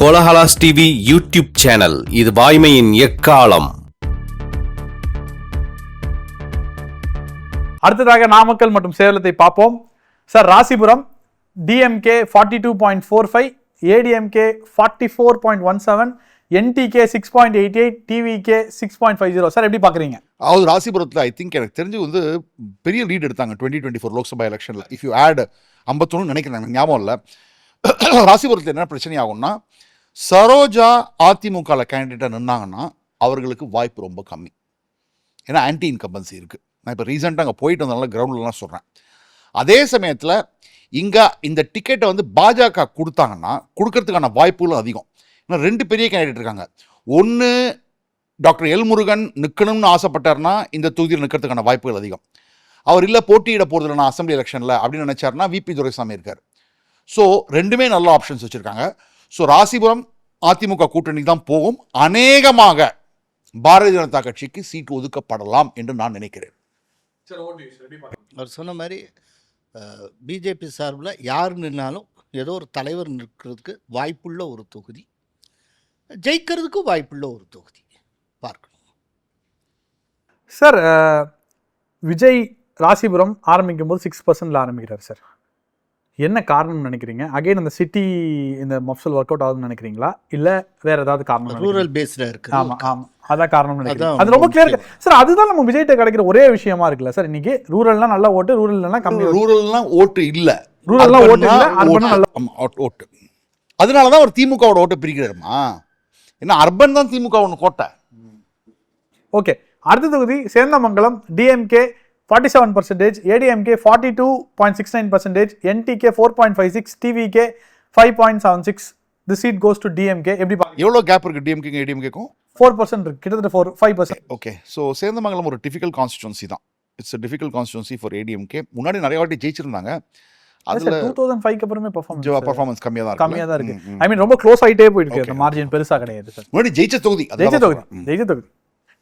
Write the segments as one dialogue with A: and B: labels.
A: Kolahalas TV YouTube channel. இது வாய்மையின் எக்காலம்.
B: அடுத்ததாக நாமக்கல் மற்றும் சேலத்தை பார்ப்போம். Sir Rasipuram DMK forty two point four five ADMK forty four point one seven NTK six point eight eight TVK six point five zero sir எப்படி பார்க்குறீங்க?
C: அதாவது ராசிபுரத்தில் ஐ திங்க் எனக்கு தெரிஞ்சு வந்து பெரிய லீட் எடுத்தாங்க டுவெண்ட்டி டுவெண்ட்டி ஃபோர் லோக்சபா எலெக்ஷனில் இஃப் யூ ஆட் ஐம்பத்தொன்னு நினைக்கிறேன் ஞாபகம் இல்லை. ராசிபுரத்தில் என்ன பிரச்சனை ஆகும்னா சரோஜா அதிமுகவில் கேண்டிடேட்டாக நின்னாங்கன்னா அவர்களுக்கு வாய்ப்பு ரொம்ப கம்மி. ஏன்னா ஆன்டி இன்கம்பன்சி இருக்குது நான் இப்போ ரீசெண்டாக அங்கே போயிட்டு வந்தனால கிரவுண்ட்லலாம் சொல்கிறேன் அதே சமயத்தில் இங்கே இந்த டிக்கெட்டை வந்து பாஜக கொடுத்தாங்கன்னா கொடுக்கறதுக்கான வாய்ப்புகளும் அதிகம். ஏன்னா ரெண்டு பெரிய கேண்டிடேட் இருக்காங்க. ஒன்று டாக்டர் எல் முருகன் நிற்கணும்னு ஆசைப்பட்டார்னா இந்த தொகுதியில் நிற்கிறதுக்கான வாய்ப்புகள் அதிகம். அவர் இல்லை போட்டியிட போகிறதுல நான் அசம்பிளி எலெக்ஷனில் அப்படின்னு நினச்சாருன்னா விபி துரைசாமி இருக்கார். ஸோ ரெண்டுமே நல்ல ஆப்ஷன்ஸ் வச்சுருக்காங்க. ஸோ ராசிபுரம் அதிமுக கூட்டணி தான் போகும். அநேகமாக பாரதிய ஜனதா கட்சிக்கு சீட்டு ஒதுக்கப்படலாம் என்று நான் நினைக்கிறேன்.
D: அவர் சொன்ன மாதிரி பிஜேபி சார்பில் யார் நின்னாலும் ஏதோ ஒரு தலைவர் நிற்கிறதுக்கு வாய்ப்புள்ள ஒரு தொகுதி ஜெயிக்கிறதுக்கு வாய்ப்புள்ள ஒரு தொகுதி பார்க்கணும்.
B: சார் விஜய் ராசிபுரம் ஆரம்பிக்கும் போது சிக்ஸ் பர்சன்ட்ல ஆரம்பிக்கிறார் சார். என்ன காரணம்னு நினைக்கிறீங்க? அகைன் அந்த சிட்டி இந்த மஃப்சல் ஒர்க் அவுட் ஆகுதுன்னு நினைக்கிறீங்களா? இல்லை வேற ஏதாவது காரணம்
D: ரூரல் பேஸ்டாக இருக்கு
B: ஆமா ஆமா. அதான் காரணம் நினைக்கிறேன் அது ரொம்ப கிளியர். சார் அதுதான் நம்ம விஜய்கிட்ட கிடைக்கிற ஒரே விஷயமா இருக்குல்ல. சார் இன்னைக்கு ரூரல்னா நல்லா ஓட்டு ரூரல்னா கம்மி.
C: ரூரல்லாம் ஓட்டு இல்லை.
B: ரூரல்லாம் ஓட்டு இல்ல அர்பனா நல்லா
C: ஆமா, ஓட்டு- அதனால தான் அவர் திமுகவோட ஓட்டை பிரிக்கிறாருமா? ஏன்னா அர்பன் தான் திமுக ஒன்று கோட்டை.
B: ஓகே அடுத்த தொகுதி Senthamangalam DMK forty seven percentage ADMK forty two point six nine percentage NTK four point five six TVK five point seven six the seat goes to DMK எப்படி பாருங்க?
C: எவ்வளோ கேப் இருக்கு டிஎம்கே ஏடிஎம்கேக்கும்
B: ஃபோர் பர்சன்ட் இருக்கு. கிட்டத்தட்ட four five percent
C: okay so Senthamangalam ஒரு difficult constituency தான். It's difficult constituency for ADMK முன்னாடி நிறைய வாட்டி ஜெயிச்சிருந்தாங்க. அதில்
B: டூ தௌசண்ட் ஃபைவ்க்கு அப்புறமே பர்ஃபார்மன்ஸ்
C: பர்ஃபார்மன்ஸ் கம்மியாக தான்
B: கம்மியாக தான் இருக்கு. ஐ மீன் ரொம்ப க்ளோஸ் ஆகிட்டே போயிட்டு மார்ஜின் பெருசாக கிடையாது சார்.
C: முன்னாடி ஜெயிச்ச தொகுதி
B: ஜெயிச்ச தொகுதி. ஜெயிச்ச தொகுதி.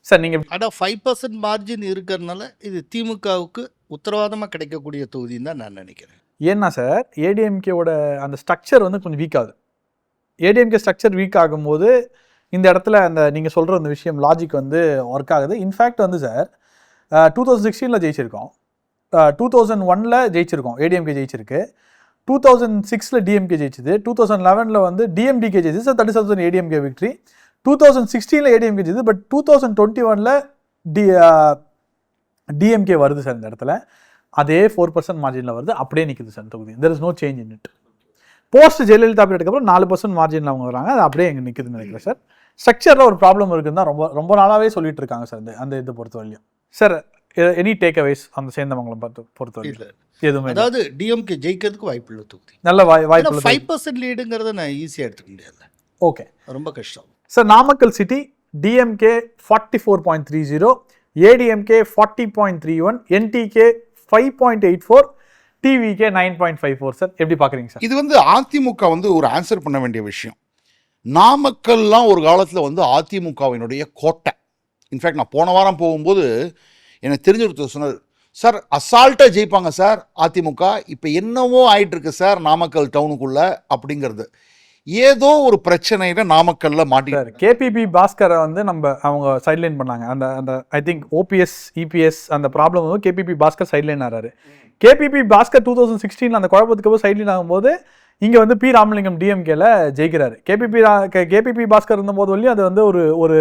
B: சார் நீங்க
D: ஆனால் ஃபைவ் பர்சன்ட் மார்ஜின் இருக்கிறதுனால இது திமுகவுக்கு உத்தரவாதமாக கிடைக்கக்கூடிய தொகுதின்னு தான் நான் நினைக்கிறேன்.
B: ஏன்னா சார் ஏடிஎம்கேவோட அந்த ஸ்ட்ரக்சர் வந்து கொஞ்சம் வீக் ஆகுது. ஏடிஎம்கே ஸ்ட்ரக்சர் வீக் ஆகும்போது இந்த இடத்துல அந்த நீங்கள் சொல்கிற அந்த விஷயம் லாஜிக் வந்து ஒர்க் ஆகுது. இன்ஃபேக்ட் வந்து சார் டூ தௌசண்ட் சிக்ஸ்டீனில் ஜெயிச்சிருக்கோம். டூ தௌசண்ட் ஒனில் ஜெயிச்சிருக்கோம். ஏடிஎம்கே ஜெயிச்சிருக்கு. டூ தௌசண்ட் சிக்ஸில் டிஎம்கே ஜெயிச்சது. டூ தௌசண்ட் லெவனில் வந்து டிஎம்டிகே ஜெயிச்சது. Sir thirty thousand ADMK victory two thousand சிக்ஸ்டீனில் ADMK ஜெயிச்சது பட் டூ தௌசண்ட் டுவெண்ட்டி ஒனில் டி டிஎம்கே வருது சார் இந்த இடத்துல. அதே ஃபோர் பர்சன்ட் மார்ஜினில் வருது அப்படியே நிற்குது சார் தொகுதி. There is no change in it post Jayalalithaa பீரியடுக்கு அப்புறம் நாலு பர்சன்ட் மார்ஜினில் அவங்க வராங்க அது அப்படியே எங்கே நிற்குதுன்னு நினைக்கிறேன் சார். ஸ்ட்ரக்சரில் ஒரு ப்ராப்ளம் இருக்குன்னு தான் ரொம்ப ரொம்ப நாளாகவே சொல்லிட்டு இருக்காங்க சார் அந்த அந்த இதை பொறுத்தவரையும் சார் எனி டேக் அவேஸ் அந்த சேந்தமங்கலம் பொறுத்த பொறுத்தவரையும்
D: இல்லை
B: எதுவுமே இல்ல.
D: அதாவது டிஎம்கே ஜெயிக்கிறதுக்கு வாய்ப்புள்ள தொகுதி.
B: நல்ல வாய் வாய்ப்பு
D: ஃபைவ் பர்சன்ட் லீடுங்கிறத நான் ஈஸியாக எடுத்துக்க முடியாது
B: ஓகே
D: ரொம்ப கஷ்டம்.
B: Sir Namakkal city DMK forty four point three zero ADMK forty point three one NTK five point eight four TVK nine point five four sir எப்படி பார்க்குறீங்க சார்
C: இது வந்து அதிமுக வந்து ஒரு ஆன்சர் பண்ண வேண்டிய விஷயம். நாமக்கல்லாம் ஒரு காலத்தில் வந்து அதிமுகவினுடைய கோட்டை. இன்ஃபேக்ட் நான் போன வாரம் போகும்போது எனக்கு தெரிஞ்ச ஒருத்தர் சொன்னார் சார் அசால்ட்டாக ஜெயிப்பாங்க சார் அதிமுக இப்போ என்னவோ ஆயிட்டுருக்கு சார் நாமக்கல் டவுனுக்குள்ளே அப்படிங்கிறது. ஏதோ ஒரு பிரச்சனையில நாமக்கல்ல
B: சார்
C: மாட்டி
B: கேபிபி பாஸ்கரை வந்து நம்ம அவங்க சைட்லைன் பண்ணாங்க. அந்த அந்த ஐ திங்க் ஓபிஎஸ் இபிஎஸ் அந்த ப்ராப்ளம் வந்து KPP Bhaskar sideline ஆறாரு. KPP Bhaskar two thousand sixteen அந்த குழப்பத்துக்கு அப்புறம் சைட்லைன் ஆகும்போது இங்கே வந்து பி ராமலிங்கம் டிஎம்கேல ஜெயிக்கிறாரு. கேபிபி கேபிபி பாஸ்கர் இருந்தபோது வரையும் அது வந்து ஒரு ஒரு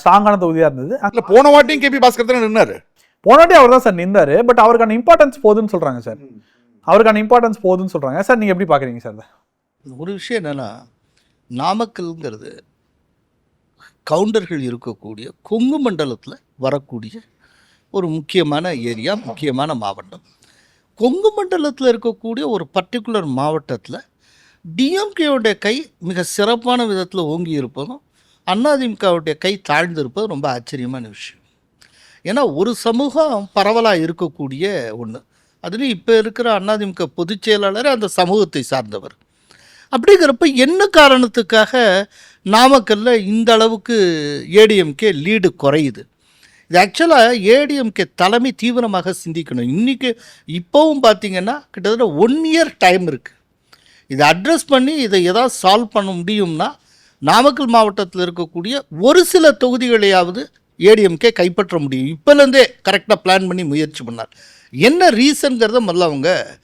B: ஸ்ட்ராங்கான தொகுதியாக இருந்தது.
C: இல்ல போன வாட்டியும் கேபி பாஸ்கர் தானே நின்னாரு?
B: போனாட்டி அவர் தான் சார் நின்றாரு பட் அவருக்கான இம்பார்ட்டன்ஸ் போகுதுன்னு சொல்கிறாங்க சார். அவருக்கான இம்பார்ட்டன்ஸ் போகுதுன்னு சொல்கிறாங்க சார் நீங்கள் எப்படி பார்க்குறீங்க சார்
D: ஒரு விஷயம் என்னன்னா நாமக்கல்ங்கிறது கவுண்டர்கள் இருக்கக்கூடிய கொங்கு மண்டலத்தில் வரக்கூடிய ஒரு முக்கியமான ஏரியா முக்கியமான மாவட்டம். கொங்கு மண்டலத்தில் இருக்கக்கூடிய ஒரு பர்டிகுலர் மாவட்டத்தில் டிஎம்கேவுடைய கை மிக சிறப்பான விதத்தில் ஓங்கி இருப்பதும் அதிமுகவுடைய கை தாழ்ந்திருப்பது ரொம்ப ஆச்சரியமான விஷயம். ஏன்னா ஒரு சமூகம் பரவலாக இருக்கக்கூடிய ஒன்று அதுலேயும் இப்போ இருக்கிற அதிமுக பொதுச் செயலாளர் அந்த சமூகத்தை சார்ந்தவர். அப்படிங்கிறப்ப என்ன காரணத்துக்காக நாமக்கல்ல இந்த அளவுக்கு ஏடிஎம்கே லீடு குறையுது? இது ஆக்சுவலாக ஏடிஎம்கே தலைமை தீவிரமாக சிந்திக்கணும். இன்றைக்கி இப்போவும் பார்த்தீங்கன்னா கிட்டத்தட்ட ஒன் இயர் டைம் இருக்குது இதை அட்ரஸ் பண்ணி இதை எதாவது சால்வ் பண்ண முடியும்னா நாமக்கல் மாவட்டத்தில் இருக்கக்கூடிய ஒரு சில தொகுதிகளையாவது ஏடிஎம்கே கைப்பற்ற முடியும். இப்போலேருந்தே கரெக்டாக பிளான் பண்ணி முயற்சி பண்ணார். என்ன ரீசன்கிறத முதல்ல அவங்க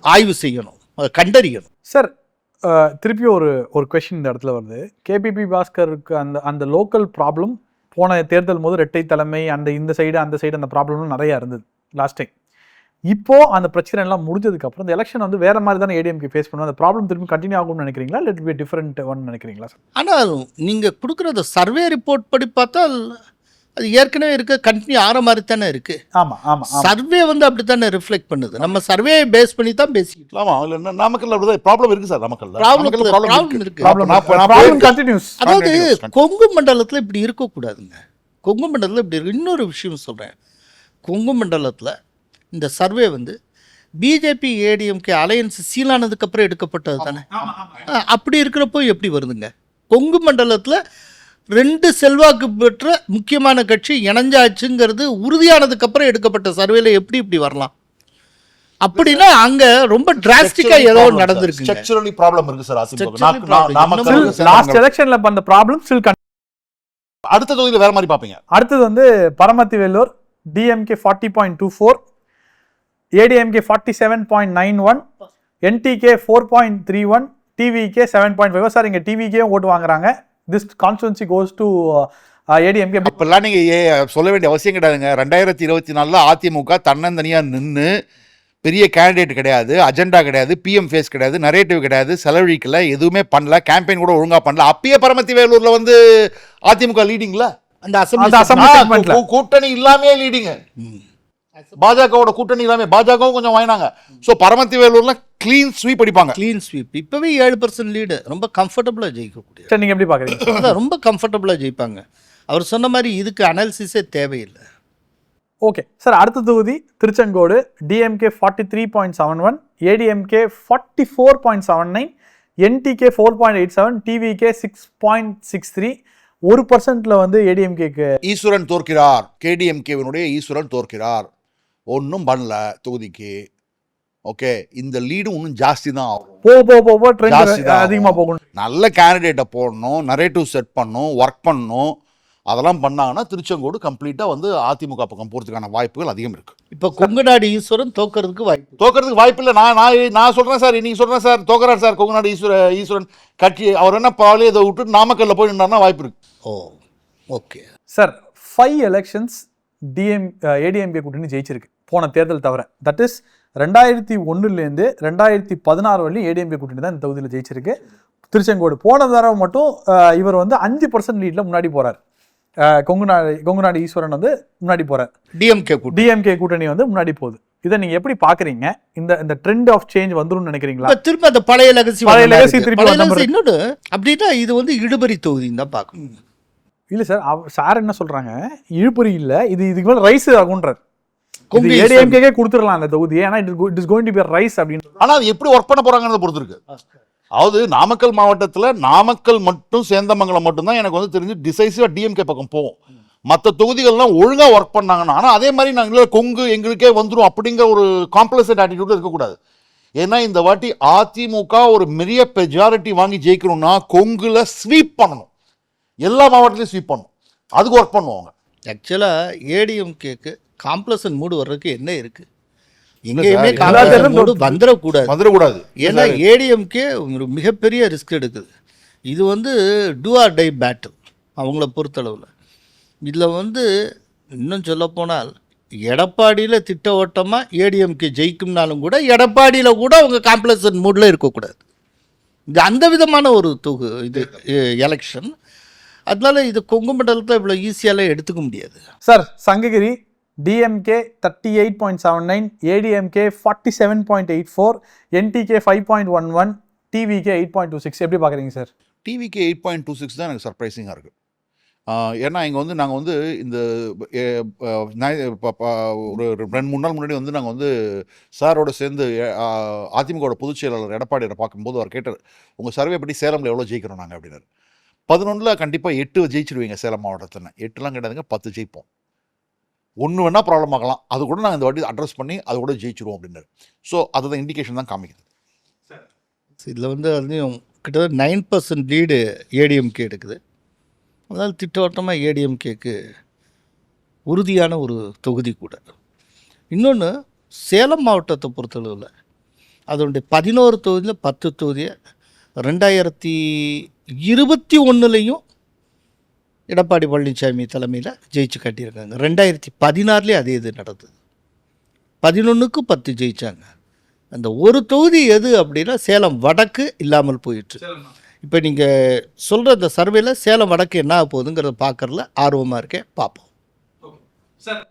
D: ஆய்வு செய்யணும். அதை கண்டறியணும்.
B: சார் திருப்பி ஒரு ஒரு கொஷின் இந்த இடத்துல வருது. கேபிபி பாஸ்கருக்கு அந்த அந்த லோக்கல் ப்ராப்ளம் போன தேர்தல் போது ரெட்டை தலைமை அந்த இந்த சைடு அந்த சைடு அந்த ப்ராப்ளம்லாம் நிறையா இருந்தது லாஸ்ட் டைம் இப்போது அந்த பிரச்சனை எல்லாம் முடிஞ்சதுக்கப்புறம் இந்த எலெக்ஷன் வந்து வேறு மாதிரி தானே ஏடிஎம்கே ஃபேஸ் பண்ணுவோம் அந்த ப்ராப்ளம் திரும்பி கண்டினியூ ஆகும்னு நினைக்கிறீங்களா? இட் பி டிஃப்ரெண்ட் ஒன் நினைக்கிறீங்களா சார்
D: ஆனால் நீங்கள் கொடுக்குற சர்வே ரிப்போர்ட் படி பார்த்தால் அது ஏற்கனவே இருக்க கண்டினியூ ஆகிற மாதிரி தானே இருக்குது
B: ஆமா ஆமா
D: சர்வே வந்து அப்படி தானே ரிஃப்ளெக்ட் பண்ணுது. நம்ம சர்வே பேஸ் பண்ணி தான் பேசிக்கிட்டு
C: ஆமா அதுல என்ன நாமக்கல்ல அப்படிதான் ப்ராப்ளம் இருக்கு சார் நாமக்கல்ல
D: Problem
C: நாமக்கல்ல
D: இருக்கு,
C: problem
D: problem இருக்கு.
B: Problem problem. கண்டினியூஸ்
D: அதாவது. கொங்கு மண்டலத்தில் இப்படி இருக்கக்கூடாதுங்க. கொங்கு மண்டலத்தில் இப்படி இருக்கு. இன்னொரு விஷயம் சொல்கிறேன் கொங்கு மண்டலத்தில் இந்த சர்வே வந்து பிஜேபி ஏடிஎம்கே அலையன்ஸ் சீலானதுக்கு அப்புறம் எடுக்கப்பட்டது தானே? அப்படி இருக்கிறப்போ எப்படி வருதுங்க? கொங்கு மண்டலத்தில் ரெண்டு செல்வாக்கு பெற்ற முக்கியமான கட்சி இணைஞ்சாச்சுங்கிறது உறுதியானதுக்கு அப்புறம் எடுக்கப்பட்ட சர்வேல எப்படி இப்படி வரலாம்? அப்படின்னா அங்க ரொம்ப டிராஸ்டிக்கா ஏதோ ஒண்ணு நடந்திருக்குங்க.
C: ஸ்ட்ரக்சரலி ப்ராப்ளம் இருக்கு சார்
B: லாஸ்ட் எலெக்ஷன்ல பண்ண ப்ராப்ளம் ஸ்டில்
C: அடுத்த தொகுதியில வேற மாதிரி பாப்பீங்க
B: அடுத்தது வந்து Paramathi Vellore DMK forty point two four ADMK forty seven point nine one NTK four point three one TVK seven point five sir இங்கே டிவிகே ஓட்டு வாங்குறாங்க. This constituency goes to ADMK
C: அப்பெல்லாம் நீங்க ஏ சொல்ல வேண்டிய அவசியம் கிடையாதுங்க. ரெண்டாயிரத்தி இருபத்தி நாலுல அதிமுக தன்னந்தனியா நின்னு பெரிய கேண்டிடேட் கிடையாது அஜெண்டா கிடையாது பிஎம் ஃபேஸ் கிடையாது நரேட்டிவ் கிடையாது செலவழிக்கல எதுவுமே பண்ணல கேம்பெயின் கூட ஒழுங்கா பண்ணல. அப்பயே பரமத்தி வேலூர்ல வந்து அதிமுக லீடிங்ல
D: அந்த அசம்பிளி
C: கூட்டணி இல்லாமே லீடிங் பாஜகவோட கூட்டணி இல்லாமே பாஜகவும் கொஞ்சம் வாங்கினாங்க. சோ பரமத்தி வேலூர்ல க்ளீன் ஸ்வீப் அடிப்பாங்க.
D: க்ளீன் ஸ்வீப் இப்பவே ஏழு பர்சன்ட் லீடு ரொம்ப கம்ஃபர்டபுளாக ஜெயிக்கக்கூடிய.
B: சார் நீங்க எப்படி பாக்குறீங்க?
D: அதான் ரொம்ப கம்ஃபர்டபுளாக ஜெயிப்பாங்க. அவர் சொன்ன மாதிரி இதுக்கு அனாலிசிஸே தேவையில்லை.
B: ஓகே சார் அடுத்த தொகுதி Tiruchengode. DMK forty three point seven one ADMK forty four point seven nine NTK four point eight seven TVK six point six three ஒரு பர்சன்ட்ல வந்து ஏடிஎம்கேக்கு
C: ஈஸ்வரன் தோற்கிறார். கேடிஎம்கேவினுடைய ஈஸ்வரன் தோற்கிறார். ஒன்றும் பண்ணல தொகுதிக்கு. ஓகே இந்த லீடு இன்னும் ஜாஸ்தி தான் ஆகும்.
B: போ போ போ போ
C: ஜாஸ்தி
B: ட்ரெண்ட்
C: தான்
B: அதிகமாக. போகும்
C: நல்ல கேண்டிடேட்டை போடணும் நரேட்டிவ் செட் பண்ணணும் ஒர்க் பண்ணணும். அதெல்லாம் பண்ணாங்கன்னா திருச்செங்கோடு கம்ப்ளீட்டாக வந்து அதிமுக பக்கம் போகிறதுக்கான வாய்ப்புகள் அதிகம் இருக்கு.
D: இப்போ கொங்குநாடு ஈஸ்வரன் தோக்கறதுக்கு வாய்ப்பு
C: தோக்கிறதுக்கு வாய்ப்பு இல்லை. நான் நான் நான் சொல்கிறேன் சார் நீங்கள் சொல்கிறேன் சார் தோக்கறார் சார் கொங்குநாடு ஈஸ்வர ஈஸ்வரன் கட்சி அவர் என்ன பாலி இதை விட்டுட்டு நாமக்கல்ல போய் நின்றாருன்னா வாய்ப்பு இருக்கு.
D: Oh okay.
B: Sir five elections டிஎம் ஏடிஎம்கே கூட்டணி ஜெயிச்சிருக்கு. போன தேர்தல் தவிர. தட் இஸ் ரெண்டாயிரத்தி ஒன்றுலேருந்து ரெண்டாயிரத்தி பதினாறு வரையும் ஏடிஎம்கே கூட்டணி தான் இந்த தொகுதியில் ஜெயிச்சிருக்கு. திருச்செங்கோடு போன தடவை மட்டும் இவர் வந்து அஞ்சு பர்சன்ட் லீட்ல முன்னாடி போறார். அஹ், கொங்குநாடு கொங்குநாடு ஈஸ்வரன் வந்து முன்னாடி போறார்.
D: டிஎம்கே
B: டிஎம்கே கூட்டணி. வந்து முன்னாடி போகுது. இதை நீங்க எப்படி பாக்குறீங்க? இந்த இந்த ட்ரெண்ட் ஆஃப் சேஞ்ச் வந்துரும்னு நினைக்கிறீங்களா?
D: திரும்ப அந்த பழைய லெகசி
B: பழைய legacy திருப்பி
D: இன்னொன்று அப்படின்னா இது வந்து இடுபறி தொகுதின்னு தான் பார்க்கணும்.
B: இல்ல சார் சார் என்ன சொல்றாங்க? இழுபறி இல்ல இது இதுக்கு மேல ரைஸ் ஆகுன்றார். ஏடிஎம்கே கொடுத்துடலாம் அந்த தொகுதி ஏன்னா it is going to be rise அப்படின்னு
C: ஆனால் அது எப்படி ஒர்க் பண்ண போகிறாங்கன்றத பொறுத்து இருக்கு அதாவது நாமக்கல் மாவட்டத்தில் நாமக்கல் மட்டும் சேந்தமங்கலம் மட்டும்தான் எனக்கு வந்து தெரிஞ்சு டிசைசிவாக டிஎம்கே பக்கம் போகும். மற்ற தொகுதிகள்லாம் ஒழுங்காக ஒர்க் பண்ணாங்கன்னா ஆனால் அதே மாதிரி நாங்கள் கொங்கு எங்களுக்கே வந்துடும் அப்படிங்கிற ஒரு காம்ப்ளசன்ட் ஆட்டிடியூட் இருக்கக்கூடாது. ஏன்னா இந்த வாட்டி அதிமுக ஒரு பெரிய பெஜாரிட்டி வாங்கி ஜெயிக்கணும்னா கொங்குல ஸ்வீப் பண்ணணும். எல்லா மாவட்டத்திலையும் ஸ்வீப் பண்ணணும். அதுக்கு ஒர்க் பண்ணுவாங்க.
D: ஆக்சுவலாக ஏடிஎம்கேக்கு காம்ப்ளசன் மூடு வர்றதுக்கு என்ன இருக்கு?
C: இல்ல
D: எங்கேயுமே காம்ப்ளசன் மூடு வந்துடக்கூடாது.
C: வந்துடக்கூடாது.
D: ஏன்னா ஏடிஎம்கே ஒரு மிகப்பெரிய ரிஸ்க் எடுக்குது. இது வந்து டூ ஆர் டை பேட்டில் அவங்கள பொறுத்தளவில். இதில் வந்து இன்னும் சொல்லப்போனால் எடப்பாடியில் திட்டவட்டமாக ஏடிஎம்கே ஜெயிக்கும்னாலும் கூட எடப்பாடியில் கூட அவங்க காம்ப்ளசன் மூடில் இருக்கக்கூடாது. இது அந்த விதமான ஒரு தொகு இது எலெக்ஷன் அதனால இது கொங்கு மண்டலத்தை இவ்வளோ ஈஸியாலாம் எடுத்துக்க முடியாது.
B: Sir Sankagiri DMK thirty eight point seven nine ADMK forty seven point eight four NTK five point one one TVK eight point two six எப்படி பார்க்குறீங்க sir?
C: TVK eight point two six தான் எனக்கு சர்ப்ரைசிங்காக இருக்குது ஏன்னா இங்கே வந்து நாங்கள் வந்து இந்த ஒரு ரெண்டு மூணு நாள் முன்னாடி வந்து நாங்கள் வந்து சாரோட சேர்ந்து அதிமுகவோட பொதுச் செயலாளர் எடப்பாடியை பார்க்கும்போது அவர் கேட்டார் உங்கள் சர்வே படி சேலமில் எவ்வளோ ஜெயிக்கிறோம் நாங்கள் அப்படின்னாரு. பதினொன்றில் கண்டிப்பாக எட்டு ஜெயிச்சிருவீங்க சேலம் மாவட்டத்தில். எட்டுலாம் கிடையாதுங்க பத்து ஜெயிப்போம். ஒன்று வேணால் ப்ராப்ளம் ஆகலாம். அது கூட நாங்கள் இந்த வாட்டி அட்ரஸ் பண்ணி அது கூட ஜெயிச்சிருவோம் அப்படின்னாரு. ஸோ அதுதான் இண்டிகேஷன் தான் காமிக்குது.
D: இதில் வந்து அதுலேயும் கிட்டத்தட்ட நைன் பர்சன்ட் லீடு ஏடிஎம்கே எடுக்குது. அதனால் திட்டவட்டமாக ஏடிஎம்கேக்கு உறுதியான ஒரு தொகுதி கூட. இன்னொன்று சேலம் மாவட்டத்தை பொறுத்தளவில் அதனுடைய பதினோரு தொகுதியில் பத்து தொகுதியை ரெண்டாயிரத்தி இருபத்தி ஒன்றுலேயும் எடப்பாடி பழனிசாமி தலைமையில் ஜெயிச்சு காட்டியிருக்காங்க. ரெண்டாயிரத்தி பதினாறுலேயே அதே இது நடந்தது. பதினொன்றுக்கு பத்து ஜெயித்தாங்க அந்த ஒரு தொகுதி எது அப்படின்னா சேலம் வடக்கு இல்லாமல் போயிட்டு இப்போ நீங்கள் சொல்கிற இந்த சர்வேல சேலம் வடக்கு என்ன ஆக போகுதுங்கிறத பார்க்கறதுல ஆர்வமாக இருக்கேன். பார்ப்போம்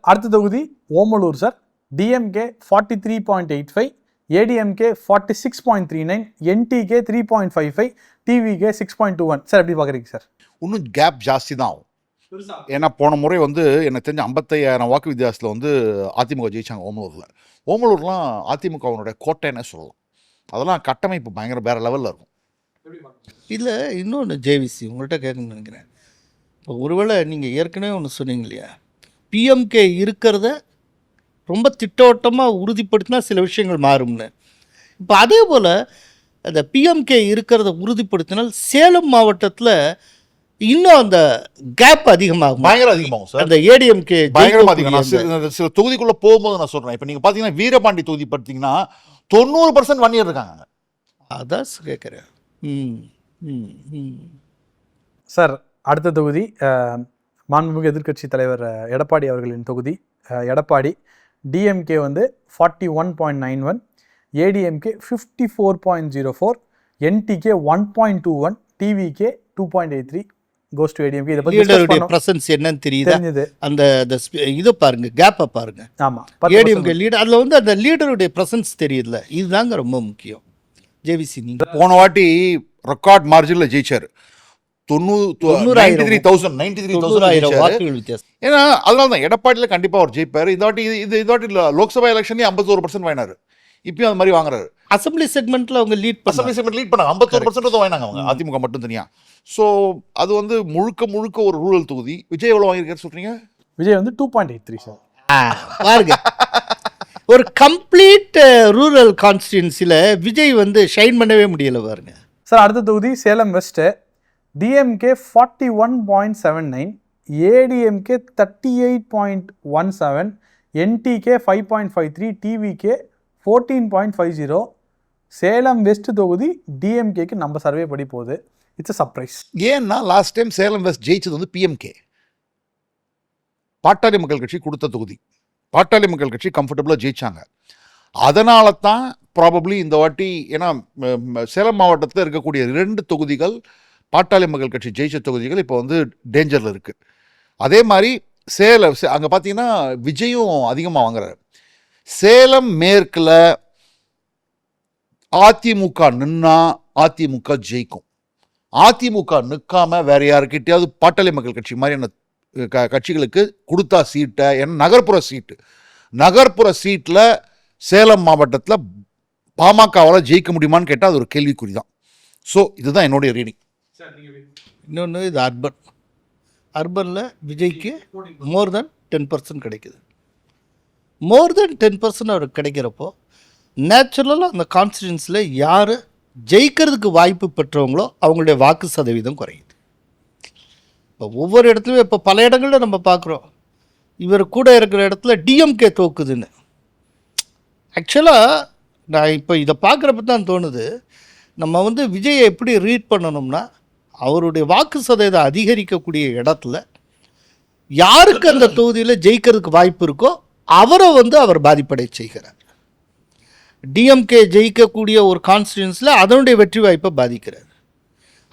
B: அடுத்த தொகுதி Omalur sir. DMK forty three point eight five ADMK forty six point three nine NTK three point five five TVK six point two one sir எப்படி பார்க்குறீங்க சார்?
C: இன்னும் கேப் ஜாஸ்தி தான் ஆகும். ஏன்னா போன முறை வந்து எனக்கு தெரிஞ்ச ஐம்பத்தையாயிரம் வாக்கு வித்தியாசத்தில் வந்து அதிமுக ஜெயிச்சாங்க ஓமலூரில். ஓமலூர்லாம் அதிமுகவினுடைய கோட்டைன்னே சொல்லலாம். அதெல்லாம் கட்டமைப்பு பயங்கர வேறு லெவலில் இருக்கும்.
D: இதில் இன்னொன்று ஜேவிசி உங்கள்கிட்ட கேட்கணும்னு நினைக்கிறேன். இப்போ ஒருவேளை நீங்கள் ஏற்கனவே ஒன்று சொன்னீங்க இல்லையா? பிஎம்கே இருக்கிறத ரொம்ப திட்டவட்டமாக உறுதிப்படுத்தினா சில விஷயங்கள் மாறும்னு. இப்போ அதே போல் அந்த பிஎம்கே இருக்கிறத உறுதிப்படுத்தினால் சேலம் மாவட்டத்தில் இன்னும் அந்த கேப் அதிகமாகும்?
C: பயங்கர அதிகமாகும் சார்
D: அந்த ஏடிஎம்கே
C: பயங்கரமா அதிகம். நான் சில தொகுதிக்குள்ள போகும்போது நான் சொல்றேன். இப்போ நீங்க பாத்தீங்கன்னா வீரபாண்டி தொகுதி பார்த்தீங்கன்னா தொண்ணூறு பர்சன்ட் ஒன் இயர் இருக்காங்க.
D: அதான் கேட்குறேன் ம் ம் ம்.
B: சார் அடுத்த தொகுதி மாண்புமிகு எதிர்க்கட்சி தலைவர் எடப்பாடி அவர்களின் தொகுதி. எடப்பாடி டிஎம்கே வந்து forty one point nine one ADMK fifty four point zero four NTK one point two one TVK two point eight three goes to ADMK இதை பற்றி.
D: ப்ரெசன்ஸ் என்னன்னு தெரியுதா? அந்த அந்த இதை பாருங்க கேப்பை பாருங்க.
B: ஆமாம்
D: ஏடிஎம்கே லீடர் அதில் வந்து அந்த லீடருடைய ப்ரெசன்ஸ் தெரியுதுல இதுதாங்க ரொம்ப முக்கியம். ஜேவிசி நீங்கள்
C: போன வாட்டி ரெக்கார்ட் மார்ஜினில் ஜெயிச்சாரு. ஏன்னா அதனால தான் எடப்பாடியில் கண்டிப்பாக அவர் ஜெயிப்பார். இந்த வாட்டி இது இது இந்த வாட்டி லோக்சபா எலெக்ஷன்லேயே ஐம்பத்தோரு பர்சன்ட் வாங்கினாரு. இப்பயும் அது மாதிரி வாங்குறாரு.
D: அசம்பிளி செக்மெண்ட்ல அவங்க லீட்
C: அசம்பிளி செக்மெண்ட் லீட் பண்ணாங்க. ஐம்பத்தோரு பர்சன்ட் வாங்கினாங்க அவங்க. அதிமுக மட்டும் தனியா. ஸோ அது வந்து முழுக்க முழுக்க ஒரு ரூரல் தொகுதி. விஜய் எவ்வளோ வாங்கியிருக்காரு சொல்றீங்க?
B: விஜய் வந்து two point eight three sir
D: பாருங்க. ஒரு கம்ப்ளீட் ரூரல் கான்ஸ்டியூன்சியில் விஜய் வந்து ஷைன் பண்ணவே முடியல பாருங்க.
B: சார் அடுத்த தொகுதி Salem west DMK forty one point seven nine ADMK thirty eight point one seven NTK five point five three TVK fourteen point five zero Salem west தொகுதி டிஎம்கேக்கு நம்ம சர்வே படி போகுது. இட்ஸ் அ சர்ப்ரைஸ்
C: ஏன்னா last time Salem west ஜெயிச்சது வந்து PMK பாட்டாளி மக்கள் கட்சி கொடுத்த தொகுதி. பாட்டாளி மக்கள் கட்சி கம்ஃபர்டபுளாக ஜெயிச்சாங்க. அதனால தான் ப்ராபப்ளி இந்த வாட்டி ஏன்னா சேலம் மாவட்டத்தில் இருக்கக்கூடிய ரெண்டு தொகுதிகள் பாட்டாளி மக்கள் கட்சி ஜெயிச்ச தொகுதிகள் இப்போ வந்து டேஞ்சரில் இருக்குது அதே மாதிரி சேலம் அங்கே பார்த்தீங்கன்னா விஜயும் அதிகமாக வாங்குறாரு. சேலம் மேற்கில் அதிமுக நின்னா அதிமுக ஜெயிக்கும். அதிமுக நிற்காம வேற யாருக்கிட்டையாவது பாட்டாளி மக்கள் கட்சி மாதிரியான க கட்சிகளுக்கு கொடுத்தா சீட்டை ஏன்னா நகர்ப்புற சீட்டு. நகர்ப்புற சீட்டில் சேலம் மாவட்டத்தில் பாமகவால் ஜெயிக்க முடியுமான்னு கேட்டால் அது ஒரு கேள்விக்குறி தான். ஸோ இதுதான் என்னுடைய ரீடிங்.
D: இன்னொன்று இது அர்பன். அர்பனில் விஜய்க்கு மோர் தென் டென் பர்சன்ட் கிடைக்குது. மோர் தென் டென் பர்சன்ட் அவருக்கு கிடைக்கிறப்போ நேச்சுரலாக அந்த கான்ஸ்டியூன்ஸில் யார் ஜெயிக்கிறதுக்கு வாய்ப்பு பெற்றவங்களோ அவங்களுடைய வாக்கு சதவீதம் குறையுது. இப்போ ஒவ்வொரு இடத்துலையும் இப்போ பல இடங்களில் நம்ம பார்க்குறோம். இவர் கூட இருக்கிற இடத்துல டிஎம்கே தோக்குதுன்னு. ஆக்சுவலாக நான் இப்போ இதை பார்க்குறப்ப தான் தோணுது. நம்ம வந்து விஜயை எப்படி ரீட் பண்ணணும்னா அவருடைய வாக்கு சதவீதம் அதிகரிக்கக்கூடிய இடத்துல யாருக்கு அந்த தொகுதியில் ஜெயிக்கிறதுக்கு வாய்ப்பு இருக்கோ அவரை வந்து அவர் பாதிப்படை செய்கிறார். டிஎம்கே ஜெயிக்கக்கூடிய ஒரு கான்ஸ்டியூன்ஸில் அதனுடைய வெற்றி வாய்ப்பை பாதிக்கிறார்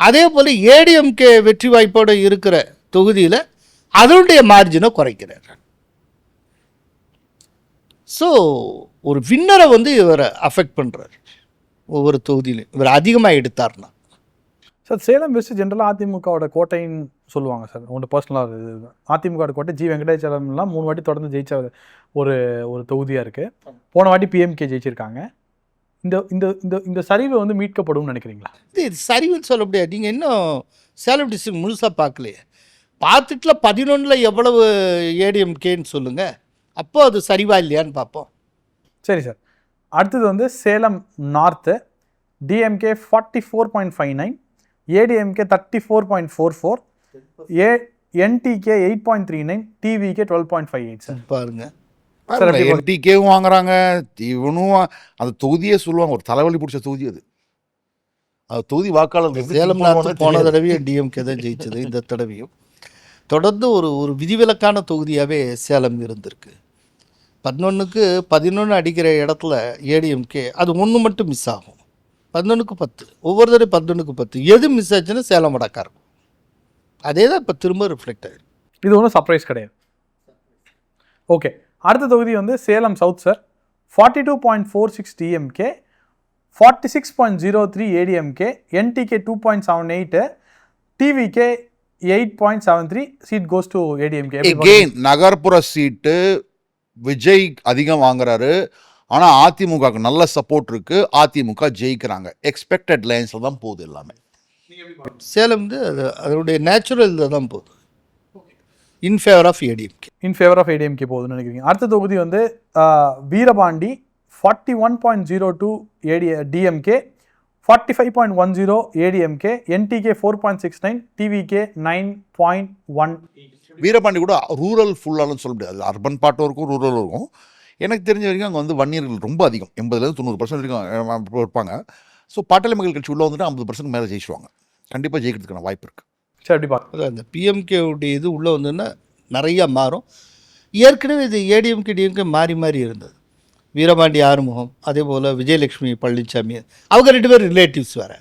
D: அதே போல் ஏடிஎம்கே வெற்றி வாய்ப்போடு இருக்கிற தொகுதியில் அதனுடைய மார்ஜினை குறைக்கிறார். ஸோ ஒரு வின்னரை வந்து இவரை அஃபெக்ட் பண்ணுறாரு ஒவ்வொரு தொகுதியிலும் இவர் அதிகமாக எடுத்தார்னா.
B: சார் சேலம் வெஸ்ட் ஜென்ரலாக அதிமுகவோட கோட்டைன்னு சொல்லுவாங்க சார் உங்கள்கிட்ட பர்சனலாக அதிமுக கோட்டை ஜி வெங்கடேச்சலம்லாம் மூணு வாட்டி தொடர்ந்து ஜெயிச்ச ஒரு ஒரு தொகுதியாக இருக்குது போன வாட்டி பிஎம்கே ஜெயிச்சிருக்காங்க. இந்த இந்த இந்த இந்த சரிவு வந்து மீட்கப்படும்னு நினைக்கிறீங்களா?
D: இது சரிவுன்னு சொல்ல முடியாது. நீங்கள் இன்னும் சேலம் டிஸ்ட்ரிக்ட் முழுசாக பார்க்கலையே. பார்த்துட்டுல பதினொன்றில் எவ்வளவு ஏடிஎம்கேன்னு சொல்லுங்கள் அப்போ அது சரிவா இல்லையான்னு பார்ப்போம்.
B: சரி சார் அடுத்தது வந்து Salem north DMK forty four point five nine ADMK thirty four point four four ah NTK eight point three nine TVK twelve point five eight sir
D: பாருங்க.
C: என்டிகேவும் வாங்குறாங்க. இவனும் அந்த தொகுதியே சொல்லுவாங்க. ஒரு தலைவலி பிடிச்ச தொகுதி அது. அது தொகுதி வாக்காளர் எப்படி
D: சேலம் போன. தடவையும் டிஎம்கே தான் ஜெயிச்சது இந்த தடவையும். தொடர்ந்து ஒரு ஒரு விதிவிலக்கான தொகுதியாகவே சேலம் இருந்திருக்கு. பதினொன்றுக்கு பதினொன்று அடிக்கிற இடத்துல ஏடிஎம்கே அது ஒன்று மட்டும் மிஸ் ஆகும். பதினொன்றுக்கு பத்து. ஒவ்வொரு தடவை பதினொன்றுக்கு பத்து. எது மிஸ் ஆச்சுன்னா சேலம் வடக்கா இருக்கும் அதே தான் இப்போ திரும்ப ரிஃப்ளெக்ட் ஆயிருக்கு.
B: இது ஒன்றும் சர்ப்ரைஸ் கிடையாது. ஓகே அடுத்த தொகுதி வந்து Salem south sir forty two point four six DMK forty six point zero three ADMK NTK two point seven eight TVK eight point seven three seat goes to ADMK
C: நகர்ப்புற seat Vijay அதிகம் வாங்குறாரு. ஆனா அதிமுகவுக்கு நல்ல support இருக்கு. AIADMK ஜெயிக்கிறாங்க. Expected லைன்ஸ்ல தான் போகுது எல்லாமே.
D: சேலம் வந்து அது அதனுடைய நேச்சுரல் இதில் தான் போகுது. In favour of ADMK
B: in favour of ADMK போகுதுன்னு நினைக்கிறீங்க. அடுத்த தொகுதி வந்து Veerapandi forty one point zero two ஏடி DMK forty five point one zero ADMK NTK four point six nine TVK nine point one
C: Veerapandi கூட rural ஃபுல்லாலும் சொல்ல முடியாது. Urban பாட்டும் இருக்கும் ரூரலும் இருக்கும். எனக்கு தெரிஞ்ச வரைக்கும் அங்கே வந்து வன்னியர்கள் ரொம்ப அதிகம். எண்பதுலேருந்து தொண்ணூறு பர்சன்ட் வரைக்கும் இருப்பாங்க. ஸோ பாட்டாளி மக்கள் கட்சி உள்ளே வந்துட்டு ஐம்பது பர்சன்ட் மேலே ஜெயிச்சுவாங்க கண்டிப்பாக ஜெயிக்கிறதுக்கான வாய்ப்பு இருக்குது
B: சரி அப்படி பார்க்க
D: அதான் அந்த பிஎம்கேவுடைய இது உள்ளே வந்ததுன்னா நிறையா மாறும். ஏற்கனவே இது ஏடிஎம்கே டிஎம்கே மாறி மாறி இருந்தது. வீரபாண்டி ஆறுமுகம் அதே போல் விஜயலட்சுமி பழனிசாமி அவங்க ரெண்டு பேரும் ரிலேட்டிவ்ஸ் வேற.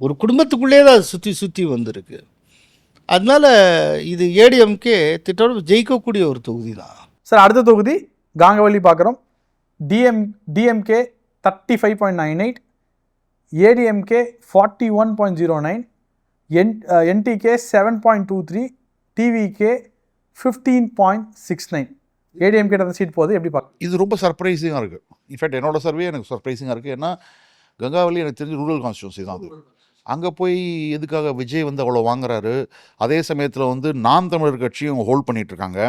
D: ஒரு குடும்பத்துக்குள்ளே தான் அது சுற்றி சுற்றி வந்திருக்கு. அதனால இது ஏடிஎம்கே திட்டோட ஜெயிக்கக்கூடிய ஒரு தொகுதி தான்.
B: சார் அடுத்த தொகுதி காங்கவள்ளி பார்க்குறோம். DM DMK thirty five point nine eight ADMK forty one point zero nine என் NTK seven point two three TVK fifteen point six nine ADMK அந்த சீட் போகுது. எப்படி பார்க்க
C: இது ரொம்ப சர்ப்ரைசிங்காக இருக்குது இன்ஃபேக்ட் என்னோட சர்வே எனக்கு சர்ப்ரைசிங்காக இருக்குது ஏன்னா கங்காவலி எனக்கு தெரிஞ்ச ரூரல் கான்ஸ்டியூன்சி தான் அது. அங்கே போய் எதுக்காக விஜய் வந்து அவ்வளோ வாங்குறாரு? அதே சமயத்தில் வந்து நாம் தமிழர் கட்சியும் ஹோல்ட் பண்ணிட்டு இருக்காங்க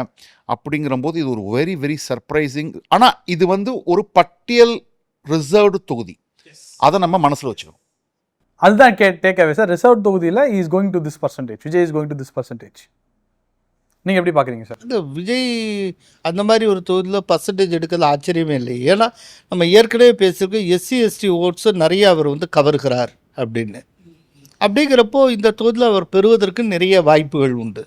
C: அப்படிங்கிறபோது இது ஒரு வெரி வெரி சர்ப்ரைசிங் ஆனால் இது வந்து ஒரு பட்டியல் ரிசர்வ்டு தொகுதி. அதை நம்ம மனசில் வச்சுக்கணும்.
B: அதுதான் key take away sir. Reserve தொகுதியில் is going to this percentage Vijay is going to this percentage நீங்கள் எப்படி பார்க்குறீங்க சார்?
D: இந்த விஜய் அந்த மாதிரி ஒரு தொகுதியில் பர்சன்டேஜ் எடுக்கிறது ஆச்சரியமே இல்லை. ஏன்னா நம்ம ஏற்கனவே பேசியிருக்கோம் எஸ்சி எஸ்டி ஓட்ஸை நிறைய அவர் வந்து கவர்கிறார் அப்படின்னு. அப்படிங்கிறப்போ இந்த தொகுதியில் அவர் பெறுவதற்கு நிறைய வாய்ப்புகள் உண்டு.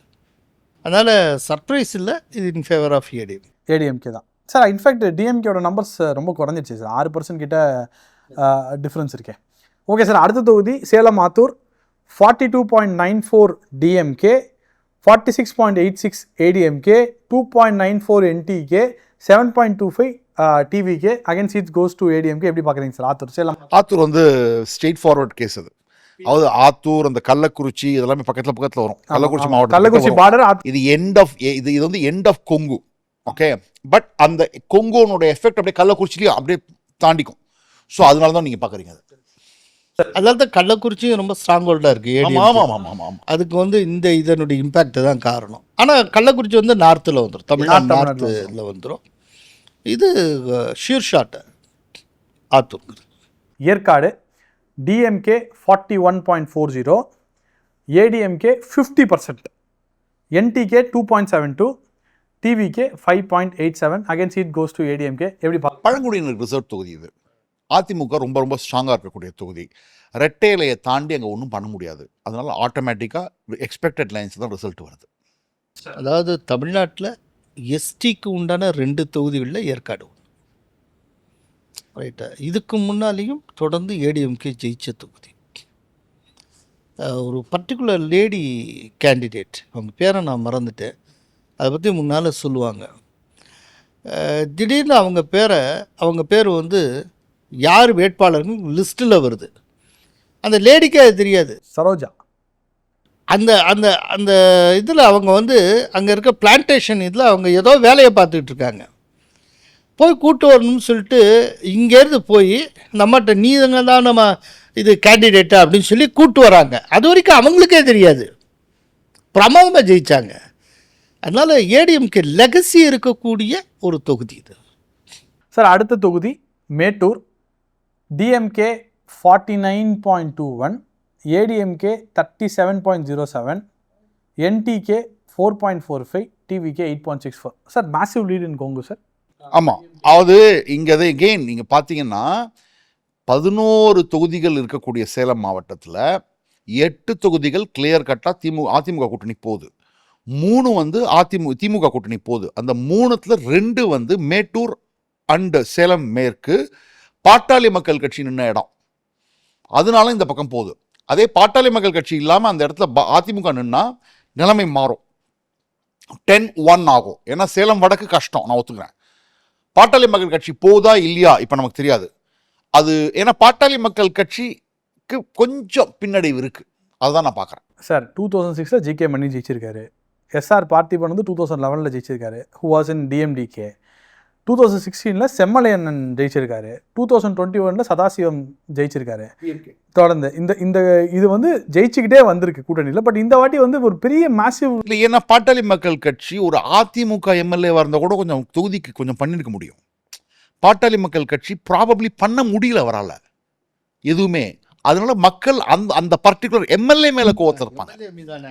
D: அதனால் சர்ப்ரைஸ் இல்லை இது இன் ஃபேவர் ஆஃப் ஏடிஎம்
B: ஏடிஎம்கே தான். சார் இன்ஃபேக்ட் டிஎம்கேவோட நம்பர்ஸ் ரொம்ப குறைஞ்சிருச்சு சார் ஆறு பர்சன்ட் கிட்ட டிஃப்ரென்ஸ் இருக்கே. ஓகே சார் அடுத்த தொகுதி Salem Attur. Forty two point nine four DMK forty six point eight six ADMK two point nine four NTK seven point two five TVK again seats goes to ADMK எப்படி பார்க்குறீங்க sir Attur Salem.
C: Attur வந்து straight forward case அது. அதாவது ஆத்தூர் அந்த கள்ளக்குறிச்சி இதெல்லாமே பக்கத்தில் பக்கத்தில் வரும். கள்ளக்குறிச்சி மாவட்டம்
B: கள்ளக்குறிச்சி பார்டர் இது
C: எண்ட் ஆஃப் இது இது வந்து end of Kongu. Okay but அந்த கொங்குனுடைய எஃபெக்ட் அப்படியே கள்ளக்குறிச்சிலையும் அப்படியே தாண்டிக்கும். ஸோ அதனால தான் நீங்கள் பார்க்குறீங்க அது.
D: அதனால தான் கள்ளக்குறிச்சியும் ரொம்ப ஸ்ட்ராங் ஹோல்டாக இருக்குது
C: ஆமாம் ஆமாம் ஆமாம் ஆமாம்
D: அதுக்கு வந்து இந்த இதனுடைய இம்பேக்ட் தான் காரணம். ஆனால் கள்ளக்குறிச்சி வந்து நார்த்தில் வந்துடும் தமிழ்நாடு நார்த்தில் வந்துடும் இது sure shot Attur.
B: Yercaud DMK forty one point four zero ADMK fifty percent NTK two point seven two TVK five point eight seven again seat goes to ADMK எப்படி பார்க்க
C: பழங்குடியினர் ரிசர்வ் தொகுதி இது. அதிமுக ரொம்ப ரொம்ப ஸ்ட்ராங்காக இருக்கக்கூடிய தொகுதி. ரெட்டையிலையை தாண்டி அங்கே ஒன்றும் பண்ண முடியாது. அதனால ஆட்டோமேட்டிக்காக எக்ஸ்பெக்டட் லைன்ஸ் தான் ரிசல்ட் வருது.
D: அதாவது தமிழ்நாட்டில் எஸ்டிக்கு உண்டான ரெண்டு தொகுதிகளில் ஏற்காடு. ரைட்டா இதுக்கு முன்னாலேயும் தொடர்ந்து ஏடிஎம்கே ஜெயிச்ச தொகுதி. ஒரு பர்டிகுலர் லேடி கேண்டிடேட் அவங்க பேரை நான் மறந்துட்டேன். அதை பற்றி முன்னால் சொல்லுவாங்க. திடீர்னு அவங்க பேரை அவங்க பேர் வந்து யார் வேட்பாளர்னு லிஸ்ட்டில் வருது. அந்த லேடிக்கு அது தெரியாது.
B: சரோஜா.
D: அந்த அந்த அந்த இதில் அவங்க வந்து அங்கே இருக்க பிளான்டேஷன் இதில் அவங்க ஏதோ வேலையை பார்த்துக்கிட்டு இருக்காங்க. போய் கூட்டு வரணும்னு சொல்லிட்டு இங்கேருந்து போய் நம்மகிட்ட நீங்க தான் நம்ம இது கேண்டிடேட்டு அப்படின்னு சொல்லி கூட்டு வராங்க. அது வரைக்கும் அவங்களுக்கே தெரியாது. பிரமாதமாக ஜெயித்தாங்க அதனால் ஏடிஎம்கே லெகசி இருக்கக்கூடிய ஒரு தொகுதி இது.
B: சார் அடுத்த தொகுதி Mettur. DMK forty nine point two one ADMK thirty seven point zero seven NTK four point four five TVK eight point six four sir massive lead in Kongu sir
C: ஆமாம் அது இங்கே அதை கெயின் நீங்கள் பார்த்தீங்கன்னா பதினோரு தொகுதிகள் இருக்கக்கூடிய சேலம் மாவட்டத்தில் எட்டு தொகுதிகள் கிளியர் கட்டாக திமுக அதிமுக கூட்டணி போகுது. மூணு வந்து அதிமுக திமுக கூட்டணி போகுது. அந்த மூணுத்தில் ரெண்டு வந்து மேட்டூர் அண்டு சேலம் மேற்கு பாட்டாளி மக்கள் கட்சி நின்ன இடம். அதனால இந்த பக்கம் போகுது. அதே பாட்டாளி மக்கள் கட்சி இல்லாமல் அந்த இடத்துல அதிமுக நின்னா நிலைமை மாறும். டென் ஒன் ஆகும். ஏன்னா சேலம் வடக்கு கஷ்டம் நான் ஒத்துக்கிறேன். பாட்டாளி மக்கள் கட்சி போதா இல்லையா? இப்போ நமக்கு தெரியாது. அது ஏன்னா பாட்டாளி மக்கள் கட்சிக்கு கொஞ்சம் பின்னடைவு இருக்குது அதுதான் நான் பார்க்குறேன்
B: சார் டூ தௌசண்ட் சிக்ஸில் ஜிகே மணி ஜெயிச்சிருக்காரு. எஸ்ஆர் பார்த்திபன் வந்து டூ தௌசண்ட் லெவனில் ஜெயிச்சிருக்காரு. Who was in DMDK two thousand சிக்ஸ்டீனில் செம்மலையண்ணன் ஜெயிச்சிருக்காரு. டூ தௌசண்ட் டுவெண்ட்டி ஒனில் சதாசிவம் ஜெயிச்சிருக்காரு. தொடர்ந்து இந்த இந்த இது வந்து ஜெயிச்சுக்கிட்டே வந்திருக்கு கூட்டணியில். பட் இந்த வாட்டி வந்து ஒரு பெரிய மேசிவ்
C: இல்லை ஏன்னா பாட்டாளி மக்கள் கட்சி ஒரு அதிமுக எம்எல்ஏவாக இருந்தால் கூட கொஞ்சம் தொகுதிக்கு கொஞ்சம் பண்ணியிருக்க முடியும். பாட்டாளி மக்கள் கட்சி ப்ராபப்ளி பண்ண முடியல அவரால். எதுவுமே. அதனால மக்கள் அந்த அந்த பர்டிகுலர் எம்எல்ஏ மேலே கோவத்தில் இருப்பாங்க.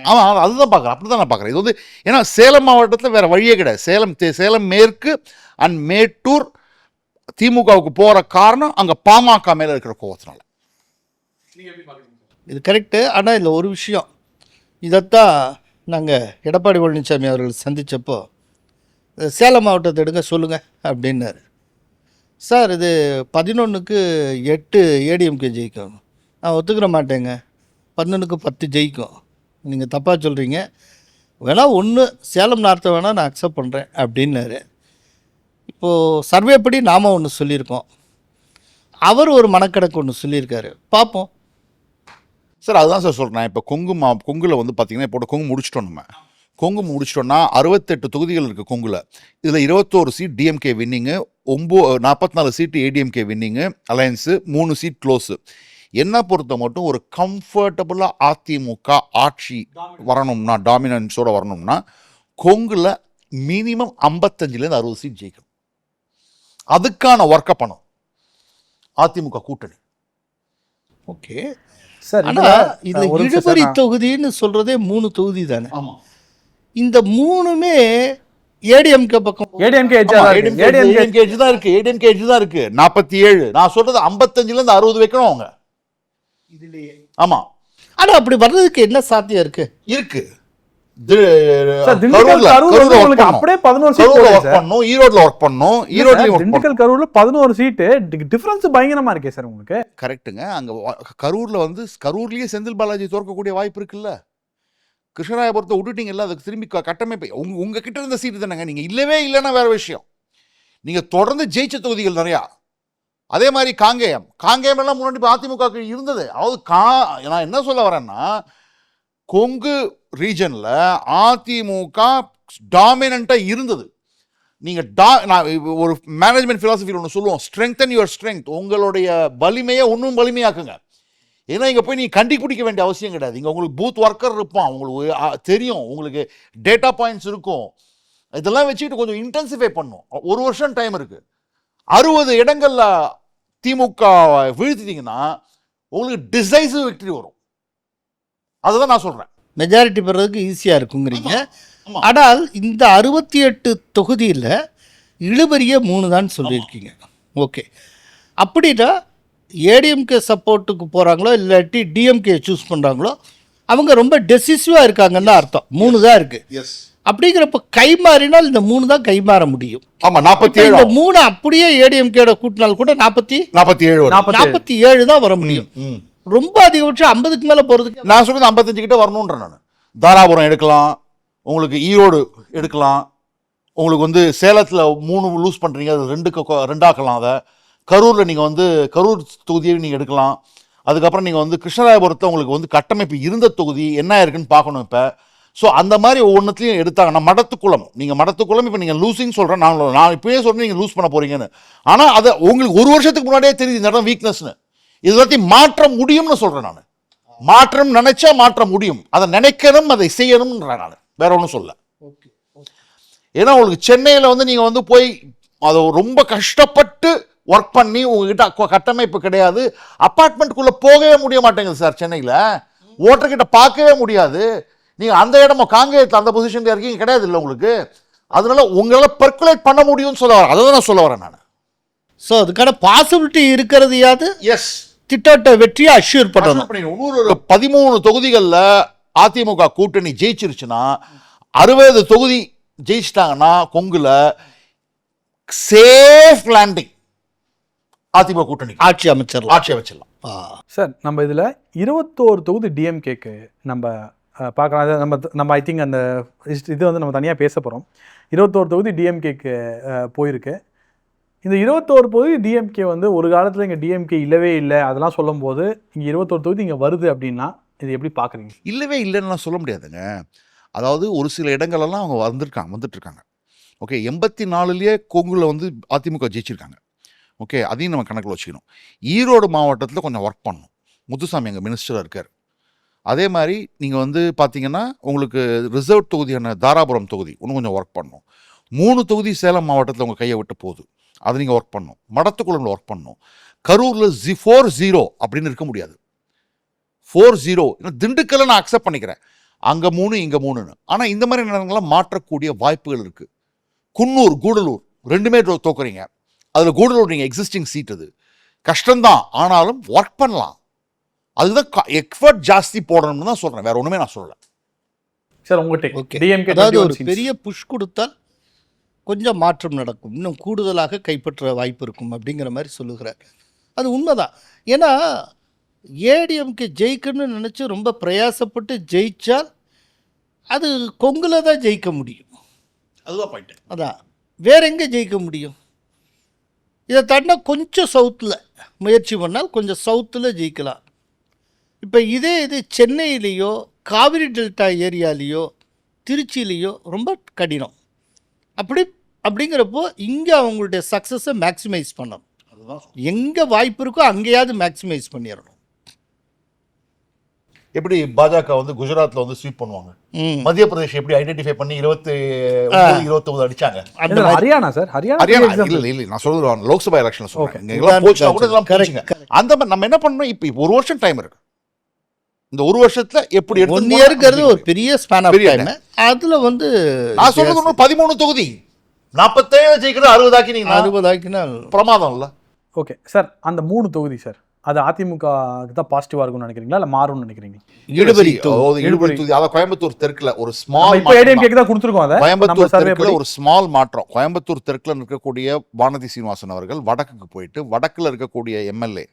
C: ஆமாம் அதுதான் பார்க்குறேன் அப்படி தான் நான் பார்க்குறேன் இது வந்து ஏன்னா சேலம் மாவட்டத்தில் வேற வழியே கிடையாது. சேலம் தே- சேலம் மேற்கு அண்ட் மேட்டூர் திமுகவுக்கு போகிற காரணம் அங்கே பாமக மேலே இருக்கிற கோவத்தினால.
D: இது கரெக்டு ஆனால் இதில் ஒரு விஷயம். இதைத்தான் நாங்கள் எடப்பாடி பழனிசாமி அவர்கள் சந்தித்தப்போ சேலம் மாவட்டத்தை எடுங்க சொல்லுங்கள் அப்படின்னாரு. சார் இது பதினொன்றுக்கு எட்டு ஏடிஎம்கே ஜெயிக்கும். நான் ஒத்துக்கிற மாட்டேங்க. பதினொன்றுக்கு பத்து ஜெயிக்கும். நீங்கள் தப்பாக சொல்கிறீங்க வேணால் ஒன்று சேலம் நார்த்தை வேணால் நான் அக்செப்ட் பண்ணுறேன் அப்படின்னாரு. இப்போது சர்வேப்படி நாம் ஒன்று சொல்லியிருக்கோம். அவர் ஒரு மனக்கணக்கு ஒன்று சொல்லியிருக்காரு. பார்ப்போம்
C: சார் அதுதான் சார் சொல்கிறேன் இப்போ கொங்கு மா கொங்கில் வந்து பார்த்தீங்கன்னா இப்போ கொங்கு முடிச்சிட்டோம் நம்ம. கொங்கு முடிச்சிட்டோம்னா அறுபத்தெட்டு தொகுதிகள் இருக்குது கொங்குல. இதில் இருபத்தோரு சீட் டிஎம்கே வின்னிங்கு ஒம்போ நாற்பத்தி நாலு சீட்டு ஏடிஎம்கே வின்னிங்கு அலையன்ஸு மூணு சீட் க்ளோஸு என்ன பொறுத்த மட்டும் ஒரு கம்ஃபர்டபுளாக அதிமுக ஆட்சி வரணும்னா டாமினன்ஸோட வரணும்னா கொங்குல மினிமம் ஐம்பத்தஞ்சுலேருந்து அறுபது சீட் ஜெயிக்கணும். அதுக்கான ஒர்க்கை பண்ணும் அதிமுக கூட்டணி.
D: ஓகே.
B: சார்
D: ஆனா இதுல
B: ஒரு நிமிஷம்
D: இழுபறி தொகுதின்னு சொல்றதே மூணு தொகுதி தானே?
C: ஆமாம்
D: இந்த மூணுமே ஏடிஎம்கே பக்கம்
B: ஏடிஎம்கே ஏடிஎம்கே
C: ஏடிஎம்கே தான் இருக்கு ஏடிஎம்கே தான் இருக்கு. நாற்பத்தி ஏழு நான் சொல்றது ஐம்பத்தஞ்சுல இருந்து அறுபது வைக்கணும் அவங்க. ஆமா.
D: ஆனா அப்படி வர்றதுக்கு என்ன சாத்தியம் இருக்கு?
C: இருக்கு. கரெக்ட்டுங்க. அங்க கரூர்ல வந்து கரூர்லயே செந்தில் பாலாஜி தோற்கக்கூடிய வாய்ப்பு இருக்குல்ல? கிருஷ்ணராயபுரத்தை விட்டுட்டீங்கல்ல அதுக்கு திரும்பி கட்டமைப்பு உங்க உங்க கிட்ட இருந்த சீட்டு தானேங்க. நீங்க இல்லவே இல்லைன்னா வேற விஷயம். நீங்க தொடர்ந்து ஜெயிச்ச தொகுதிகள் நிறையா. அதே மாதிரி காங்கேயம். காங்கேயம் எல்லாம் முன்னாடி இப்போ அதிமுக இருந்தது. அதாவது கா நான் என்ன சொல்ல வரேன்னா கொங்கு ரீஜனில் அதிமுக டாமினண்ட்டாக இருந்தது. நீங்கள் டா நான் ஒரு மேனேஜ்மெண்ட் ஃபிலாசபியில் ஒன்று சொல்லுவோம். ஸ்ட்ரெங்தன் யுவர் ஸ்ட்ரென்த் உங்களுடைய வலிமையை இன்னும் வலிமையாக்குங்க. ஏன்னா இங்கே போய் நீ கண்டி பிடிக்க வேண்டிய அவசியம் கிடையாது. இங்கே உங்களுக்கு பூத் ஒர்க்கர் இருப்பான். உங்களுக்கு தெரியும். உங்களுக்கு டேட்டா பாயிண்ட்ஸ் இருக்கும். இதெல்லாம் வச்சுக்கிட்டு கொஞ்சம் இன்டென்சிஃபை பண்ணும். ஒரு வருஷம் டைம் இருக்குது அறுபது இடங்கள்ல திமுக வீழ்த்திட்டீங்கன்னா உங்களுக்கு டிசைசிவ் விக்டரி வரும். அதுதான் நான் சொல்றேன்.
D: மெஜாரிட்டி பெறதுக்கு ஈஸியா இருக்குங்கிறீங்க. ஆனால் இந்த அறுபத்தி எட்டு தொகுதியில் இழுபறிய மூணு தான் சொல்லியிருக்கீங்க. ஓகே அப்படின்னா ஏடிஎம்கே சப்போர்ட்டுக்கு போகிறாங்களோ இல்லாட்டி டிஎம்கே சூஸ் பண்ணுறாங்களோ அவங்க ரொம்ப டெசிசிவாக இருக்காங்கன்னு தான் அர்த்தம். மூணு தான் இருக்குது
C: எஸ்
D: அப்படிங்கிறப்ப கை மாறினால் இந்த மூணு தான் கை மாற முடியும்.
C: ஆமா நாற்பத்தி ஏழு?
D: இந்த மூணு அப்படியே ஏடிஎம்கேட கூட்டினால் கூட நாற்பத்தி
C: நாற்பத்தி ஏழு
B: நாற்பத்தி
D: ஏழு. தான் வர முடியும். ரொம்ப அதிகபட்சம் ஐம்பதுக்கு மேலே போகிறதுக்கு
C: நான் சொல்றது ஐம்பத்தஞ்சு கிட்ட வரணுன்றேன் நான். தாராபுரம் எடுக்கலாம் உங்களுக்கு ஈரோடு எடுக்கலாம் உங்களுக்கு வந்து சேலத்தில் மூணு லூஸ் பண்ணுறீங்க அது ரெண்டுக்கு ரெண்டாக்கலாம் அதை. கரூரில் நீங்கள் வந்து கரூர் தொகுதியை நீங்கள் எடுக்கலாம். அதுக்கப்புறம் நீங்கள் வந்து கிருஷ்ணராயபுரத்தை உங்களுக்கு வந்து கட்டமைப்பு இருந்த தொகுதி என்ன இருக்குன்னு பார்க்கணும் இப்போ. ஸோ அந்த மாதிரி ஒவ்வொன்றத்தையும் எடுத்தாங்க. நான் மடத்துக்குளம் நீங்கள் மடத்துக்குளம் இப்போ நீங்கள் லூசிங் சொல்கிறேன் நான் நான் இப்போயே சொல்கிறேன் நீங்கள் லூஸ் பண்ண போகிறீங்கன்னு ஆனால் அதை உங்களுக்கு ஒரு வருஷத்துக்கு முன்னாடியே தெரியுது இந்த இடம் வீக்னஸ்னு இது எல்லாத்தையும் மாற்ற முடியும்னு சொல்கிறேன் நான். மாற்றம் நினைச்சா மாற்ற முடியும். அதை நினைக்கணும் அதை செய்யணும்ன்றேன் நான். வேற ஒன்றும் சொல்ல. ஏன்னா உங்களுக்கு சென்னையில் வந்து நீங்கள் வந்து போய் அதை ரொம்ப கஷ்டப்பட்டு ஒர்க் பண்ணி உங்ககிட்ட கட்டமைப்பு கிடையாது. அப்பார்ட்மெண்ட்டுக்குள்ள போகவே முடிய மாட்டேங்குது சார் சென்னையில். ஓட்டர்கிட்ட பார்க்கவே முடியாது. நீங்க அந்த இடமா காங்கேயத்தில் அந்த பொசிஷன்ல இருக்கீங்க கிடையாது இல்லை உங்களுக்கு. அதனால உங்களால பர்குலேட் பண்ண முடியும்னு சொல்ல வரேன் அதை தான் நான் சொல்ல வரேன் நான்.
D: ஸோ அதுக்கான பாசிபிலிட்டி இருக்கிறதையாவது
C: எஸ்
D: திட்டவட்ட வெற்றியை அஷ்யூர் பண்ணணும்?
C: இன்னொரு பதிமூணு தொகுதிகளில் அதிமுக கூட்டணி ஜெயிச்சிருச்சுன்னா அறுபது தொகுதி ஜெயிச்சிட்டாங்கன்னா கொங்குல சேஃப் லேண்டிங் அதிமுக கூட்டணி.
D: ஆட்சி அமைச்சர்லாம்
C: ஆட்சி அமைச்சிடலாம்.
B: சார் நம்ம இதில் இருபத்தோரு தொகுதி டிஎம்கேக்கு நம்ம பார்க்கலாம். அது நம்ம நம்ம ஐ திங்க் அந்த இது வந்து நம்ம தனியாக பேச போகிறோம் இருபத்தோரு தொகுதி டிஎம்கேக்கு போயிருக்கு. இந்த இருபத்தோரு தொகுதி டிஎம்கே வந்து ஒரு காலத்தில் இங்கே டிஎம்கே இல்லவே இல்லை. அதெல்லாம் சொல்லும்போது இங்கே இருபத்தோரு தொகுதி இங்கே வருது அப்படின்னா இது எப்படி பார்க்குறீங்க?
C: இல்லவே இல்லைன்னுலாம் சொல்ல முடியாதுங்க. அதாவது ஒரு சில இடங்களெல்லாம் அவங்க வந்திருக்காங்க வந்துட்டுருக்காங்க. ஓகே எண்பத்தி நாலுலேயே கொங்குல வந்து அதிமுக ஜெயிச்சிருக்காங்க. ஓகே அதையும் நம்ம கணக்கில் வச்சுக்கணும். ஈரோடு மாவட்டத்தில் கொஞ்சம் ஒர்க் பண்ணணும். முத்துசாமி எங்கள் மினிஸ்டராக இருக்கார். அதே மாதிரி நீங்கள் வந்து பார்த்தீங்கன்னா உங்களுக்கு ரிசர்வ் தொகுதியான தாராபுரம் தொகுதி இன்னும் கொஞ்சம் ஒர்க் பண்ணும். மூணு தொகுதி சேலம் மாவட்டத்தில் உங்கள் கையை விட்டு போகுது. அதை நீங்கள் ஒர்க் பண்ணும். மடத்துக்குளம்ல ஒர்க் பண்ணணும் கரூரில் ஜி ஃபோர் ஜீரோ அப்படின்னு இருக்க முடியாது. ஃபோர் ஜீரோ திண்டுக்கல்லை நான் அக்செப்ட் பண்ணிக்கிறேன். அங்கே மூணு இங்கே மூணுன்னு. ஆனால் இந்த மாதிரி நேரங்கள்லாம் மாற்றக்கூடிய வாய்ப்புகள் இருக்குது குன்னூர் கூடலூர் ரெண்டுமே தோக்குறீங்க. அதில் கூடலூர் நீங்கள் எக்ஸிஸ்டிங் சீட் அது. கஷ்டம்தான். ஆனாலும் ஒர்க் பண்ணலாம். அதுதான் எஃபர்ட் ஜாஸ்தி போடணும்னு தான் சொல்கிறேன் வேற ஒன்றுமே நான் சொல்லலை.
B: சார் உங்கள்கிட்ட
D: ஓகே
B: டிஎம்கே
D: அதாவது ஒரு பெரிய புஷ் கொடுத்தால் கொஞ்சம் மாற்றம் நடக்கும். இன்னும் கூடுதலாக கைப்பற்ற வாய்ப்பு இருக்கும் அப்படிங்கிற மாதிரி சொல்லுகிறார். அது உண்மைதான். ஏன்னா ஏடிஎம்கே ஜெயிக்கணும்னு நினச்சி ரொம்ப பிரயாசப்பட்டு ஜெயிச்சால் அது கொங்குல தான் ஜெயிக்க முடியும்.
C: அதுதான் பாயிண்ட்
D: அதான். வேற எங்கே ஜெயிக்க முடியும்? இதை தாண்டினா கொஞ்சம் சவுத்தில் முயற்சி பண்ணால் கொஞ்சம் சவுத்தில் ஜெயிக்கலாம். இப்போ இதே இது சென்னையிலேயோ காவிரி டெல்டா ஏரியாலேயோ திருச்சியிலேயோ ரொம்ப கடினம். அப்படி அப்படிங்கிறப்போ இங்கே அவங்களுடைய சக்ஸஸை மேக்ஸிமைஸ் பண்ணணும்.
C: அதுதான்.
D: எங்கே வாய்ப்பு இருக்கோ அங்கேயாவது மேக்ஸிமைஸ் பண்ணிடணும்.
C: எப்படி பாஜக வந்து குஜராத்ல வந்து ஸ்வீப் பண்ணுவாங்க?
D: ம்.
C: மத்திய பிரதேஷ் எப்படி ஐடென்டிஃபை பண்ணி இருபத்தி இருபத்தொன்பது அடிச்சாங்க?
D: அந்த
B: இது
D: மாதிரி
B: ஹரியானா சார்? ஹரியானா.
C: இல்ல இல்ல நான் சொல்றது லோக்சபா எலெக்ஷன்ல
B: Okay.
C: சொல்றேன் கூட. அந்த மாதிரி நம்ம என்ன பண்ணணும்? இப்போ இப்போ ஒரு வருஷம் டைம் இருக்கு. இந்த ஒரு வருஷத்துல எப்படி
D: ஒன் இயருங்கிறது ஒரு பெரிய ஸ்பேன் ஆஃப் டைம் அதில் வந்து
C: நான் சொல்றது ஒன்றும் பதிமூணு தொகுதி. நாற்பத்தேழு ஜெயிக்கிறது அறுபதாக்கி நீங்க
D: அறுபதாக்கினால்
C: பிரமாதம் இல்ல
B: ஓகே சார் அந்த மூணு தொகுதி சார் அது அதிமுகவுக்கு தான் பாசிட்டிவாக இருக்கும்னு நினைக்கிறீங்களா? இல்லை மாறும்னு நினைக்கிறீங்களா?
D: இழுபறி
C: இழுபறி தொகுதி. அதாவது கோயம்புத்தூர் தெற்குல ஒரு ஸ்மால்
B: இப்போ ஏடிஎம்கேக்கு தான். கொடுத்துருக்கோம் அதை.
C: கோயம்புத்தூர் தெற்குல ஒரு ஸ்மால் மாற்றம். கோயம்புத்தூர் தெற்குல இருக்கக்கூடிய வானதி சீனிவாசன் அவர்கள் வடக்குக்கு போயிட்டு வடக்குல இருக்கக்கூடிய எம்எல்ஏ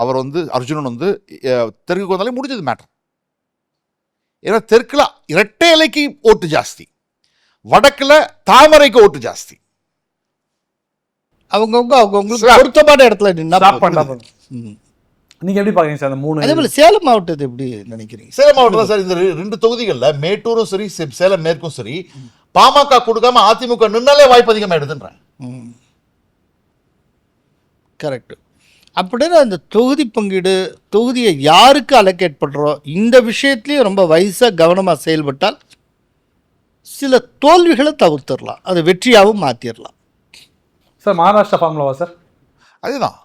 C: அவர் வந்து அர்ஜுனன் வந்து தெற்குக்கு வந்தாலே முடிஞ்சது மேட்டர் ஏன்னா தெற்குல இரட்டை இலைக்கு ஓட்டு ஜாஸ்தி. வடக்குல தாமரைக்கு ஓட்டு ஜாஸ்தி.
D: அவங்கவுங்க அவங்கவுங்களுக்கு. பொருத்தமான இடத்துல நின்னா
B: ஸ்டாப்
D: போதும்.
B: பண்ணா. போதும்
D: ம்.
B: நீங்க எப்படி பாக்குறீங்க சார் அந்த மூணு
D: அதே போல சேலம் மாவட்டத்தை எப்படி நினைக்கிறீங்க?
C: சேலம் மாவட்டம் சார் இந்த ரெண்டு தொகுதிகள்ல மேட்டூரும் சரி சேலம் மேற்கும் சரி பாமக கொடுக்காம அதிமுக நின்னாலே வாய்ப்பு அதிகமா எடுத்துன்றேன்
D: கரெக்ட் அப்படின்னு அந்த தொகுதி பங்கீடு தொகுதியை யாருக்கு அலோகேட் பண்ணுறோம் இந்த விஷயத்துலையும் ரொம்ப வயசாக கவனமாக செயல்பட்டால் சில தோல்விகளை தவிர்த்திடலாம். அதை வெற்றியாகவும் மாற்றிடலாம்
B: சார் மகாராஷ்டிரா ஃபார்முலாவா சார்?
C: அதுதான்.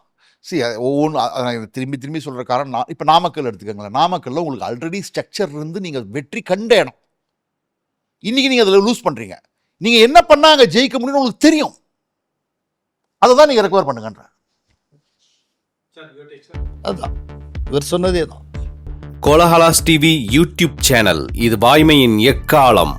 C: சி ஒவ்வொன்று திரும்பி திரும்பி சொல்கிற காரணம் நான் இப்போ நாமக்கல் எடுத்துக்கோங்களேன். நாமக்கல்ல உங்களுக்கு ஆல்ரெடி ஸ்ட்ரக்சர் இருந்து நீங்கள் வெற்றி கண்ட இடம். இன்னைக்கு நீங்கள் அதில் லூஸ் பண்ணுறீங்க நீங்கள் என்ன பண்ணா அங்கே ஜெயிக்க முடியும்னு உங்களுக்கு தெரியும். அதை தான் நீங்கள் ரெக்கவர் பண்ணுங்கன்ற
D: அதுதான் இவர் சொன்னதே தான்
A: கோலஹலாஸ் டிவி யூடியூப் சேனல் இது வாய்மையின் எக்காலம்.